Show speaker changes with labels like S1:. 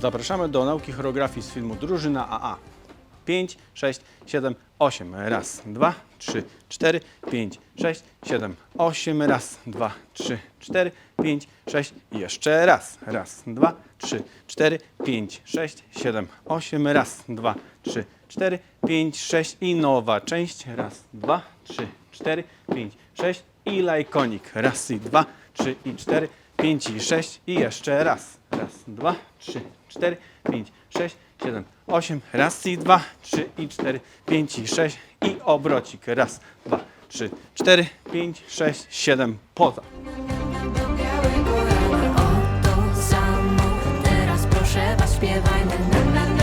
S1: Zapraszamy do nauki choreografii z filmu Drużyna AA. 5, 6, 7, 8. Raz, dwa, trzy, cztery, pięć, sześć, siedem, osiem. Raz, dwa, trzy, cztery, pięć, sześć. I jeszcze raz. Raz, dwa, trzy, cztery, pięć, sześć, siedem, osiem. Raz, dwa, trzy, cztery, pięć, sześć. I nowa część. Raz, dwa, trzy, cztery, pięć, sześć. I lajkonik. Raz i dwa, trzy i cztery, pięć i sześć. I jeszcze raz. Raz, dwa, trzy, cztery, pięć, sześć, siedem, osiem. Raz i dwa, trzy i cztery, pięć i sześć. I obrocik. Raz, dwa, trzy, cztery, pięć, sześć, siedem. Poza.
S2: białego rana o